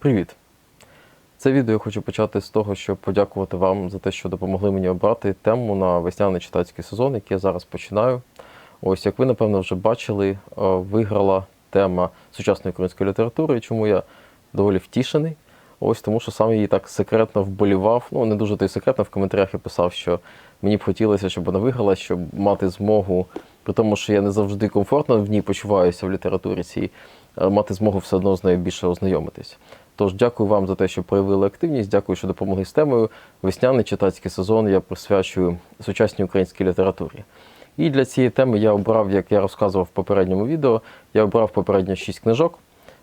Привіт! Це відео я хочу почати з того, щоб подякувати вам за те, що допомогли мені обрати тему на весняний читацький сезон, який я зараз починаю. Ось, як ви, напевно, вже бачили, е, виграла тема сучасної української літератури, чому я доволі втішений. Ось тому, що сам її так секретно вболівав. Ну, не дуже то й секретно, в коментарях я писав, що мені б хотілося, щоб вона виграла, щоб мати змогу, при тому, що я не завжди комфортно в ній почуваюся в літературі цій, е, мати змогу все одно з нею більше ознайомитись. Тож дякую вам за те, що проявили активність. Дякую, що допомогли з темою. Весняний читацький сезон я присвячую сучасній українській літературі. І для цієї теми я обрав, як я розказував в попередньому відео, я обрав попередньо шість книжок,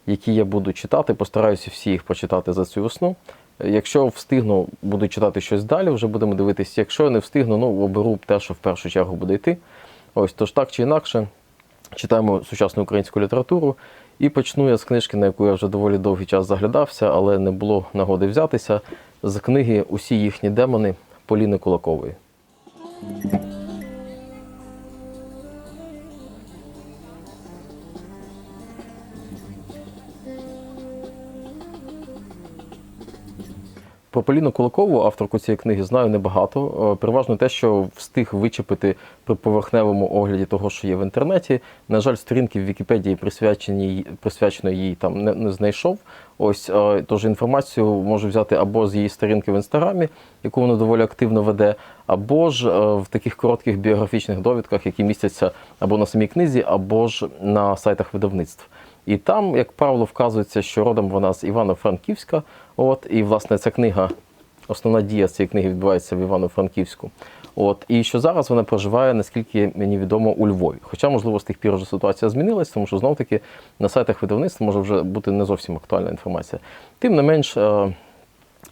які я буду читати. Постараюся всі їх прочитати за цю весну. Якщо встигну, буду читати щось далі, вже будемо дивитися. Якщо я не встигну, ну оберу те, що в першу чергу буде йти. Ось тож так чи інакше, читаємо сучасну українську літературу. І почну я з книжки, на яку я вже доволі довгий час заглядався, але не було нагоди взятися. З книги Усі їхні демони Поліни Кулакової. Про Поліну Кулакову, авторку цієї книги, знаю небагато. Е, Переважно те, що встиг вичепити при поверхневому огляді того, що є в інтернеті. На жаль, сторінки в Вікіпедії присвячені їй- присвячено їй там не, не знайшов. Ось е, тож інформацію можу взяти або з її сторінки в інстаграмі, яку вона доволі активно веде, або ж е, в таких коротких біографічних довідках, які містяться або на самій книзі, або ж на сайтах видавництв. І там, як правило, вказується, що родом вона з Івано-Франківська. От, і, власне, ця книга, основна дія цієї книги відбувається в Івано-Франківську. От, і що зараз вона проживає, наскільки мені відомо, у Львові. Хоча, можливо, з тих пір вже ситуація змінилась, тому що знов таки на сайтах видавництва може вже бути не зовсім актуальна інформація. Тим не менш, е,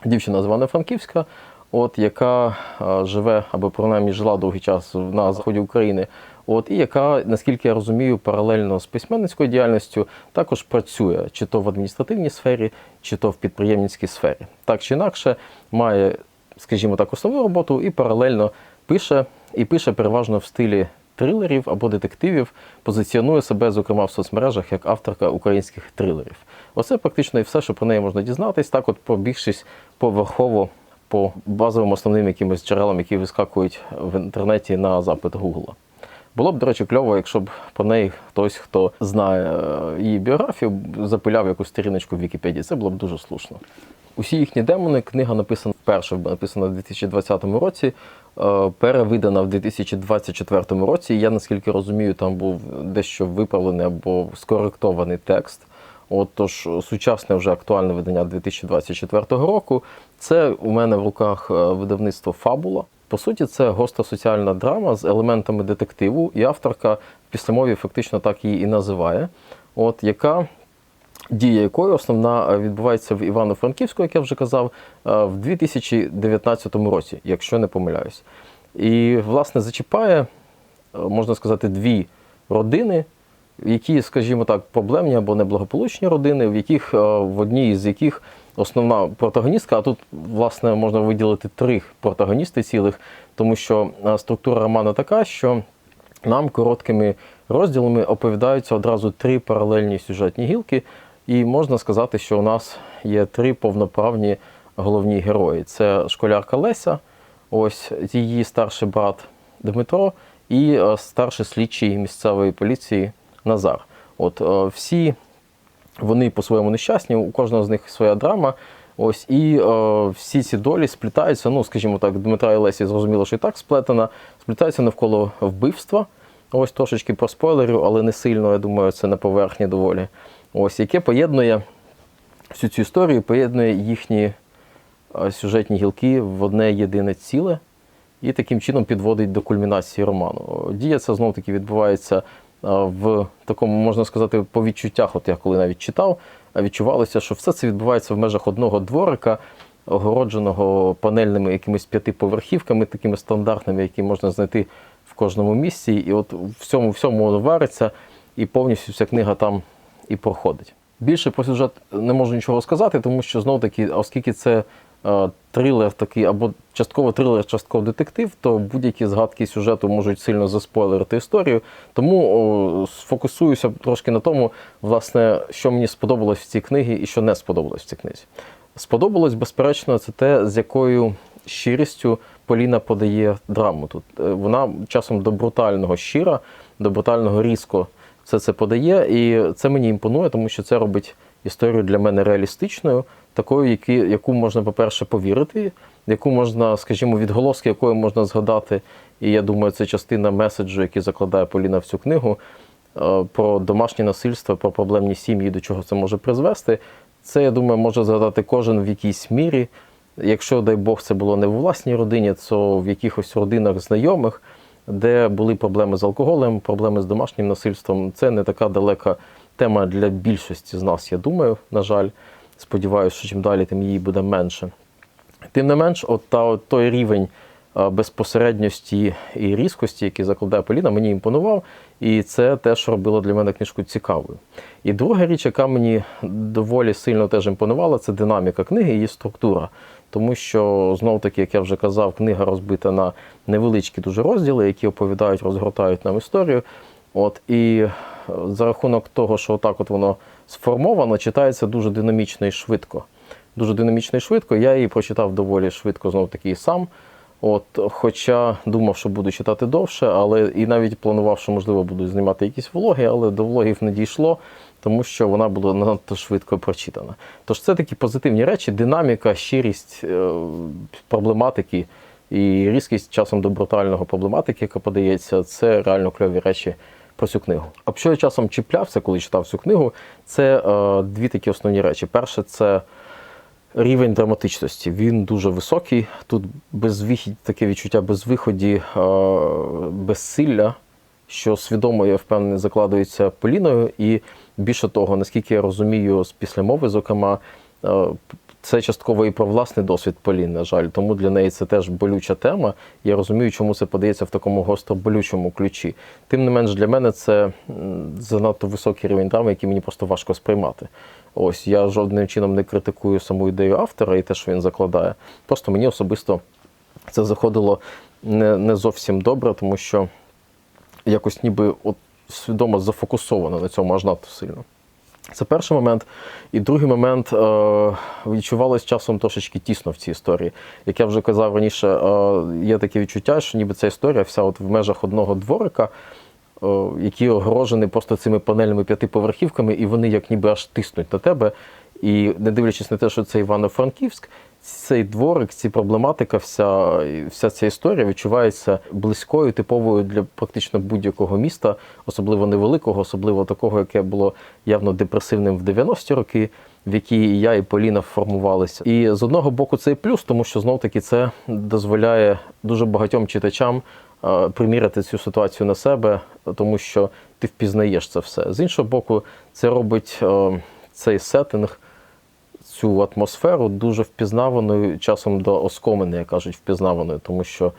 дівчина з Івано-Франківська, от, яка е, живе або принаймні жила довгий час на заході України. От і яка, наскільки я розумію, паралельно з письменницькою діяльністю також працює чи то в адміністративній сфері, чи то в підприємницькій сфері. Так чи інакше, має, скажімо так, основну роботу і паралельно пише, і пише переважно в стилі трилерів або детективів, позиціонує себе, зокрема в соцмережах, як авторка українських трилерів. Оце практично і все, що про неї можна дізнатись. Так, от про більшість поверхово по базовим основним якимось джерелам, які вискакують в інтернеті на запит Гугла. Було б, до речі, кльово, якщо б про неї хтось, хто знає е, її біографію, запиляв якусь сторіночку в Вікіпедії. Це було б дуже слушно. Усі їхні демони книга написана вперше, написана в 2020 році, е, перевидана в 2024 році. Я наскільки розумію, там був дещо виправлений або скоректований текст. От, тож сучасне вже актуальне видання 2024 року. Це у мене в руках е, видавництво Фабула. По суті, це гостра соціальна драма з елементами детективу, і авторка в післямові фактично так її і називає. От яка дія якої основна е, відбувається в Івано-Франківську, як я вже казав, е, в 2019 році, якщо не помиляюсь. І, власне, зачіпає, е, можна сказати, дві родини, які, скажімо так, проблемні або неблагополучні родини, в яких в одній з яких основна протагоністка, а тут, власне, можна виділити три протагоністи цілих, тому що е, структура роману така, що нам короткими розділами оповідаються одразу три паралельні сюжетні гілки, і можна сказати, що у нас є три повноправні головні герої: це школярка Леся, ось її старший брат Дмитро і е, старший слідчий місцевої поліції Назар. От е, всі вони по-своєму нещасні, у кожного з них своя драма. Ось і е, всі ці долі сплітаються. Ну, скажімо так, Дмитра і Лесі зрозуміло, що і так сплетена, сплітаються навколо вбивства. Ось трошечки про спойлерів, але не сильно, я думаю, це на поверхні доволі. Ось яке поєднує всю цю історію, поєднує їхні е, сюжетні гілки в одне єдине ціле і таким чином підводить до кульмінації роману. Дія це знов таки відбувається в такому, можна сказати, по відчуттях, от я коли навіть читав, е, відчувалося, що все це відбувається в межах одного дворика, огородженого панельними якимись п'ятиповерхівками, такими стандартними, які можна знайти в кожному місці. І от в цьому всьому воно вариться, і повністю вся книга там і проходить. Більше про сюжет не можу нічого сказати, тому що знов таки, оскільки це е, трилер такий, або частково трилер, частково детектив, то будь-які згадки сюжету можуть сильно заспойлерити історію. Тому сфокусуюся трошки на тому, власне, що мені сподобалось в цій книгі і що не сподобалось в цій книзі. Сподобалось, безперечно, це те, з якою щирістю Поліна подає драму тут. Е, Вона часом до брутального щира, до брутального різко все це подає, і це мені імпонує, тому що це робить історію для мене реалістичною, такою, які, яку можна, по-перше, повірити, яку можна, скажімо, відголоски якої можна згадати. І я думаю, це частина меседжу, який закладає Поліна в цю книгу е, про домашнє насильство, про проблемні сім'ї, до чого це може призвести. Це, я думаю, може згадати кожен в якійсь мірі. Якщо, дай Бог, це було не в власній родині, то в якихось родинах знайомих, де були проблеми з алкоголем, проблеми з домашнім насильством. Це не така далека тема для більшості з нас, я думаю, на жаль. Сподіваюся, що чим далі, тим її буде менше. Тим не менш, от та, от той рівень безпосередньості і різкості, який закладає Поліна, мені імпонував, і це теж робило для мене книжку цікавою. І друга річ, яка мені доволі сильно теж імпонувала, це динаміка книги і її структура. Тому що, знов таки, як я вже казав, книга розбита на невеличкі дуже розділи, які оповідають, розгортають нам історію. От, і е, за рахунок того, що отак от воно сформовано, читається дуже динамічно і швидко. Дуже динамічно і швидко. Я її прочитав доволі швидко, знов таки і сам. От, хоча думав, що буду читати довше, але і навіть планував, що можливо буду знімати якісь влоги, але до влогів не дійшло, тому що вона була надто швидко прочитана. Тож це такі позитивні речі, динаміка, щирість е, проблематики і різкість часом до брутального проблематики, яка подається, це реально кльові речі про цю книгу. А що я часом чіплявся, коли читав цю книгу, це е, дві такі основні речі. Перше, це рівень драматичності. Він дуже високий. Тут безвихідь, таке відчуття безвиході, е, безсилля, що свідомо, я впевнений, закладується Поліною. І більше того, наскільки я розумію, з післямови, зокрема, е, це частково і про власний досвід Полін, на жаль, тому для неї це теж болюча тема. Я розумію, чому це подається в такому гостро болючому ключі. Тим не менш, для мене це занадто високий рівень драми, який мені просто важко сприймати. Ось я жодним чином не критикую саму ідею автора і те, що він закладає. Просто мені особисто це заходило не, не зовсім добре, тому що якось ніби от свідомо зафокусовано на цьому аж надто сильно. Це перший момент. І другий момент е, відчувалось часом трошечки тісно в цій історії. Як я вже казав раніше, е, є таке відчуття, що ніби ця історія вся от в межах одного дворика, е, який огорожений просто цими панельними п'ятиповерхівками, і вони як ніби аж тиснуть на тебе. І не дивлячись на те, що це Івано-Франківськ, цей дворик, ці проблематика, вся, вся ця історія відчувається близькою, типовою для практично будь-якого міста, особливо невеликого, особливо такого, яке було явно депресивним в 90-ті роки, в якій я і Поліна формувалися. І з одного боку це і плюс, тому що знов таки це дозволяє дуже багатьом читачам приміряти цю ситуацію на себе, тому що ти впізнаєш це все. З іншого боку, це робить цей сеттинг цю атмосферу дуже впізнаваною, часом до оскомини, як кажуть, впізнаваною, тому що е,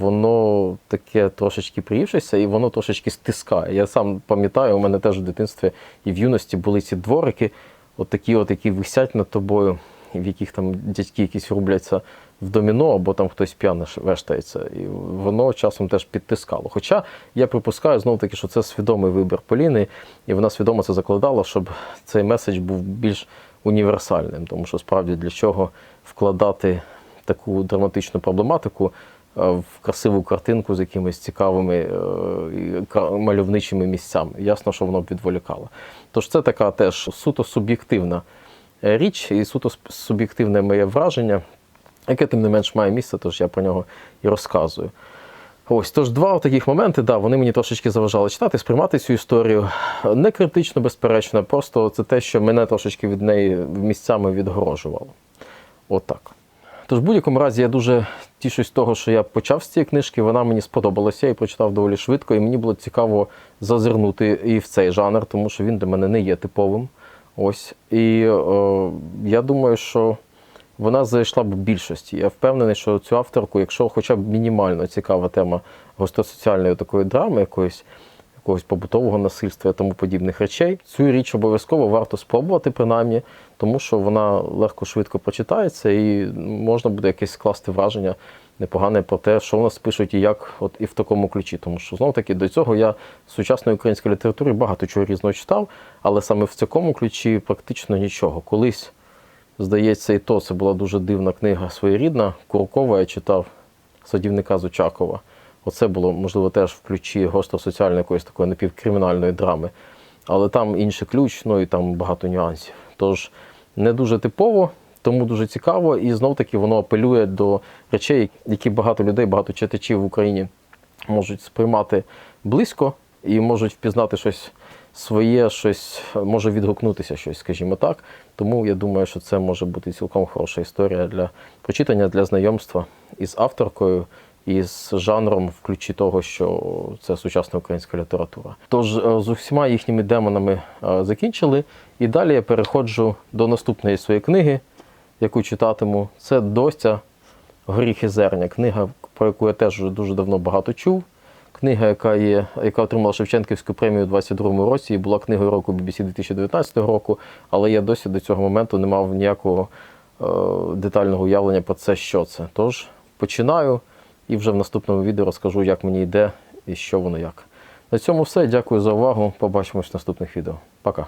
воно таке трошечки приївшеся і воно трошечки стискає. Я сам пам'ятаю, у мене теж в дитинстві і в юності були ці дворики, от такі, от, які висять над тобою, в яких там дядьки якісь рубляться в доміно, або там хтось п'яно вештається. І воно часом теж підтискало. Хоча я припускаю знову таки, що це свідомий вибір Поліни, і вона свідомо це закладала, щоб цей меседж був більш універсальним, тому що справді для чого вкладати таку драматичну проблематику е, в красиву картинку з якимись цікавими е, мальовничими місцями. Ясно, що воно б відволікало. Тож це така теж суто суб'єктивна річ і суто суб'єктивне моє враження, яке тим не менш має місце, тож я про нього і розказую. Ось, тож два таких моменти, да, вони мені трошечки заважали читати, сприймати цю історію. Не критично, безперечно, просто це те, що мене трошечки від неї місцями відгорожувало. Отак. Тож, в будь-якому разі, я дуже тішусь того, що я почав з цієї книжки. Вона мені сподобалася, її прочитав доволі швидко, і мені було цікаво зазирнути і в цей жанр, тому що він для мене не є типовим. Ось. І е, я думаю, що вона зайшла б більшості. Я впевнений, що цю авторку, якщо хоча б мінімально цікава тема гостросоціальної такої драми, якоїсь, якогось побутового насильства і тому подібних речей. Цю річ обов'язково варто спробувати, принаймні, тому що вона легко швидко прочитається і можна буде якесь скласти враження непогане про те, що в нас пишуть і як, от і в такому ключі. Тому що знов таки до цього я в сучасної української літератури багато чого різного читав, але саме в такому ключі практично нічого. Колись, здається, і то це була дуже дивна книга своєрідна. Куркова я читав садівника Зучакова. Оце було, можливо, теж в ключі гостро-соціальної якоїсь такої напівкримінальної драми. Але там інший ключ, ну і там багато нюансів. Тож не дуже типово, тому дуже цікаво, і знов таки воно апелює до речей, які багато людей, багато читачів в Україні можуть сприймати близько і можуть впізнати щось своє, щось може відгукнутися щось, скажімо так. Тому я думаю, що це може бути цілком хороша історія для прочитання, для знайомства із авторкою і з жанром в ключі того, що це сучасна українська література. Тож е, з усіма їхніми демонами е, закінчили, і далі я переходжу до наступної своєї книги, яку читатиму. Це Достя Горіх і зерня. Книга, про яку я теж дуже давно багато чув. Книга, яка є, яка отримала Шевченківську премію у 22-му році, і була книгою року BBC 2019 року, але я досі до цього моменту не мав ніякого е, детального уявлення про це, що це. Тож починаю і вже в наступному відео розкажу, як мені йде і що воно як. На цьому все. Дякую за увагу. Побачимось в наступних відео. Пока.